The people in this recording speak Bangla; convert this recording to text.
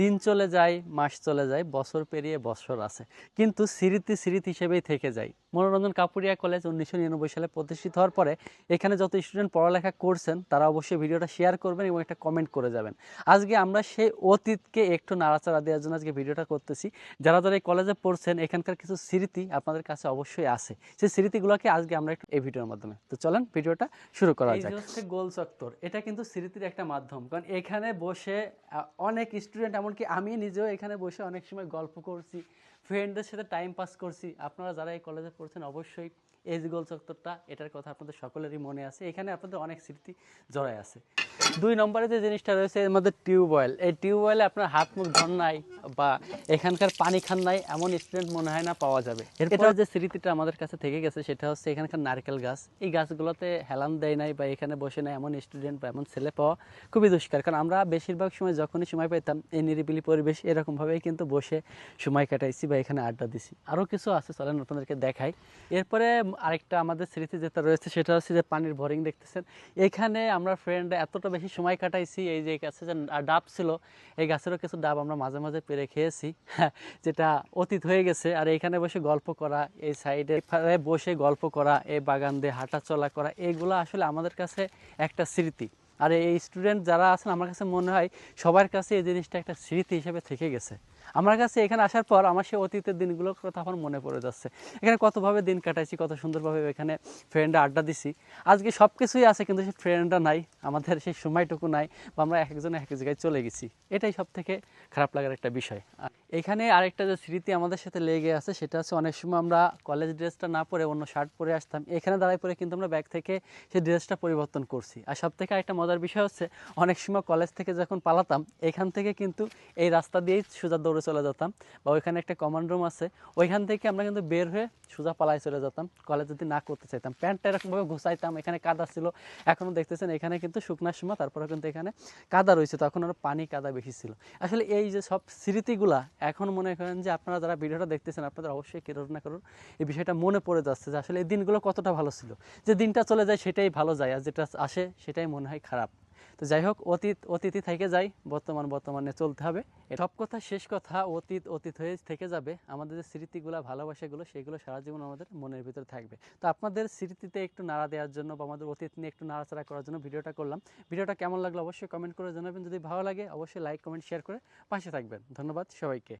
দিন চলে যায় মাস চলে যায় বছর পেরিয়ে বছর আছে। কিন্তু স্মৃতি স্মৃতি হিসেবেই থেকে যায়। মনোরঞ্জন কাপুরিয়া কলেজ উনিশশো নিরানব্বই সালে প্রতিষ্ঠিত হওয়ার পরে এখানে যত স্টুডেন্ট পড়ালেখা করছেন তারা অবশ্যই ভিডিওটা শেয়ার করবেন এবং একটা কমেন্ট করে যাবেন। আজকে আমরা সেই অতীতকে একটু নাড়াচাড়া দেওয়ার জন্য আজকে ভিডিওটা করতেছি। যারা যারা এই কলেজে পড়ছেন এখানকার কিছু স্মৃতি আপনাদের কাছে অবশ্যই আছে। সেই স্মৃতিগুলোকে আজকে আমরা একটু এই ভিডিওর মাধ্যমে। তো চলেন ভিডিওটা শুরু করা যাক। হচ্ছে গোল চত্বর এটা কিন্তু স্মৃতির একটা মাধ্যম। কারণ এখানে বসে অনেক স্টুডেন্ট এমনকি আমি নিজেও এখানে বসে অনেক সময় গল্প করছি ফ্রেন্ডদের সাথে টাইম পাস করছি। আপনারা যারা এই কলেজে পড়ছেন, অবশ্যই এই যে গোল চত্বরটা এটার কথা আপনাদের সকলেরই মনে আছে। এখানে আপনাদের অনেক স্মৃতি জড়ায় আছে। দুই নম্বরে যে জিনিসটা রয়েছে এর মধ্যে টিউবওয়েল এই টিউবওয়েলে আপনার হাত মুখ ধন নাই বা এখানকার পানি খান নাই এমন স্টুডেন্ট মনে হয় না পাওয়া যাবে। এরপর যে স্মৃতিটা আমাদের কাছে থেকে গেছে সেটা হচ্ছে এখানকার নারকেল গাছ। এই গাছগুলোতে হেলান দেয় নাই বা এখানে বসে নাই এমন স্টুডেন্ট বা এমন ছেলে পাওয়া খুবই দুষ্কার। কারণ আমরা বেশিরভাগ সময় যখনই সময় পেতাম এই নিরিবিলি পরিবেশ এরকমভাবেই কিন্তু বসে সময় কাটাইছি বা এখানে আড্ডা দিছি। আরও কিছু আছে চলেন আপনাদেরকে দেখাই। এরপরে আরেকটা আমাদের স্মৃতি যেটা রয়েছে সেটা হচ্ছে যে পানির বোরিং দেখতেছেন। এখানে আমরা ফ্রেন্ড এতটা বেশি সময় কাটাইছি, এই যে গাছে যে ডাব ছিল, এই গাছেরও কিছু ডাব আমরা মাঝে মাঝে পেরে খেয়েছি যেটা অতীত হয়ে গেছে। আর এখানে বসে গল্প করা, এই সাইডে বসে গল্প করা, এই বাগান দিয়ে হাঁটা চলা করা এইগুলো আসলে আমাদের কাছে একটা স্মৃতি। আর এই স্টুডেন্ট যারা আছেন, আমার কাছে মনে হয় সবার কাছে এই জিনিসটা একটা স্মৃতি হিসেবে থেকে গেছে। আমার কাছে এখানে আসার পর আমার সেই অতীতের দিনগুলোর কথা আমার মনে পড়ে যাচ্ছে। এখানে কতভাবে দিন কাটাইছি, কত সুন্দরভাবে এখানে ফ্রেন্ডরা আড্ডা দিছি। আজকে সব কিছুই আছে, কিন্তু সেই ফ্রেন্ডরা নাই, আমাদের সেই সময়টুকু নাই, বা আমরা এক একজন এক জায়গায় চলে গেছি। এটাই সব থেকে খারাপ লাগার একটা বিষয়। এখানে আরেকটা যে স্মৃতি আমাদের সাথে লেগে আছে, সেটা হচ্ছে অনেক সময় আমরা কলেজ ড্রেসটা না পরে অন্য শার্ট পরে আসতাম। এখানে দাঁড়ায় পরে কিন্তু আমরা ব্যাগ থেকে সেই ড্রেসটা পরিবর্তন করছি। আর সব থেকে আরেকটা মজার বিষয় হচ্ছে, অনেক সময় কলেজ থেকে যখন পালাতাম, এখান থেকে কিন্তু এই রাস্তা দিয়েই সোজা দৌড়ে চলে যেতাম বা ওইখানে একটা কমান্ড রুম আছে, ওইখান থেকে আমরা কিন্তু বের হয়ে সোজা পালায় চলে যেতাম। কলেজ যদি না করতে চাইতাম, প্যান্টটা এরকমভাবে ঘুষাইতাম, এখানে কাদা ছিল। এখনও দেখতেছেন এখানে কিন্তু শুকনার সময় তারপরে কিন্তু এখানে কাদা রয়েছে, তখন আরও পানি কাদা বেশি ছিল। আসলে এই যে সব স্মৃতিগুলা এখন মনে করেন যে আপনারা যারা ভিডিওটা দেখতেছেন, আপনাদের অবশ্যই কেরোর না করুন। এই বিষয়টা মনে পড়ে যাচ্ছে যে আসলে এই দিনগুলো কতটা ভালো ছিল। যে দিনটা চলে যায় সেটাই ভালো যায়, আর যেটা আসে সেটাই মনে হয় খারাপ। তো যাই হোক, অতীত, অতীতই থেকে যাই বর্তমান, বর্তমানে চলতে হবে। সব কথা, শেষ কথা, অতীত অতীত হয়ে থেকে যাবে। আমাদের যে স্মৃতিগুলো, ভালোবাসাগুলো, সেগুলো সারা জীবন আমাদের মনের ভিতরে থাকবে। তো আপনাদের স্মৃতিতে একটু নাড়া দেওয়ার জন্য বা আমাদের অতীত নিয়ে একটু নাড়াচাড়া করার জন্য ভিডিওটা করলাম। ভিডিওটা কেমন লাগল অবশ্যই কমেন্ট করে জানাবেন। যদি ভালো লাগে, অবশ্যই লাইক, কমেন্ট, শেয়ার করে পাশে থাকবেন। ধন্যবাদ সবাইকে।